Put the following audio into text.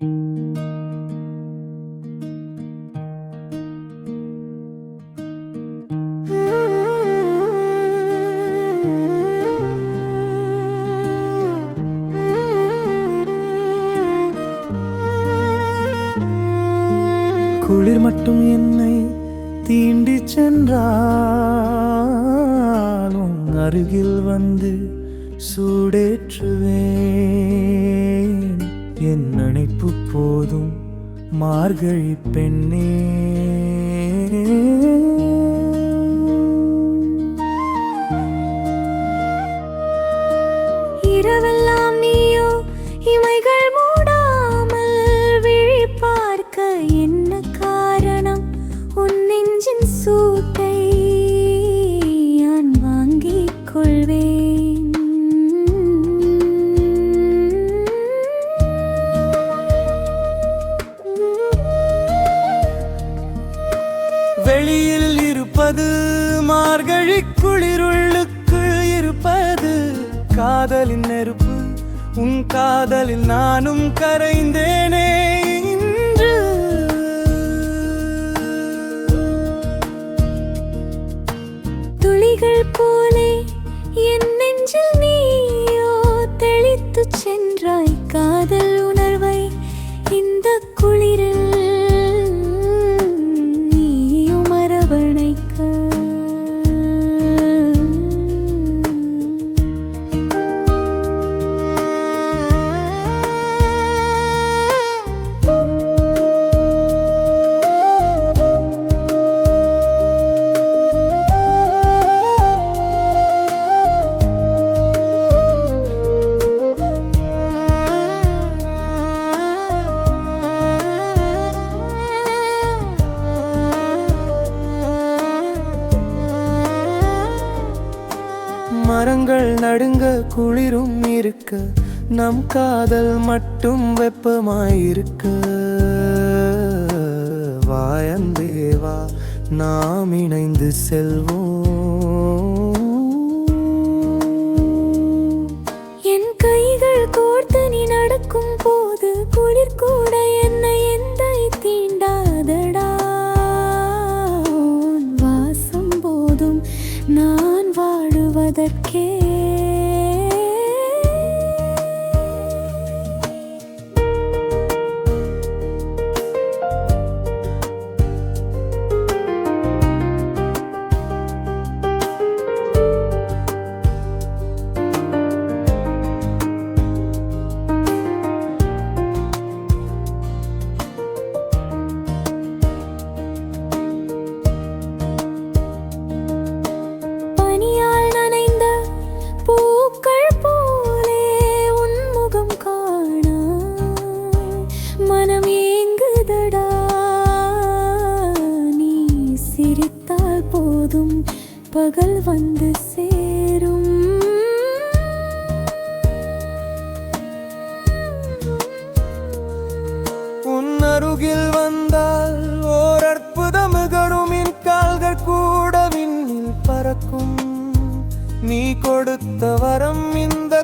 குளிர் மட்டும் என்னை தீண்டி சென்றாலும் அருகில் வந்து சூடேற்றுவேன். என் நினைப்பு போதும். மார்கழி பெண்ணே. இரவெல்லாம் நீயோ இமைகள் இருப்பது மார்கழி குளிருள்ளுக்குள் இருப்பது. காதலின் நெருப்பு உன் காதலில் நானும் கரைந்தேனே இன்று. துளிகள் போலே என் நெஞ்சில் நீயோ தெளித்து சென்றாய். மரங்கள் நடுங்க குளிரும் இருக்க. நம் காதல் மட்டும் வெப்பமாயிருக்க. வாயந்தேவா நாம் இணைந்து செல்வோம். போதும் பகல் வந்து சேரும். உன் அருகில் வந்தால் ஓர் அற்புதம் நிகழும் கால்கள் கூட விண்ணில் பறக்கும். நீ கொடுத்த வரம் இந்த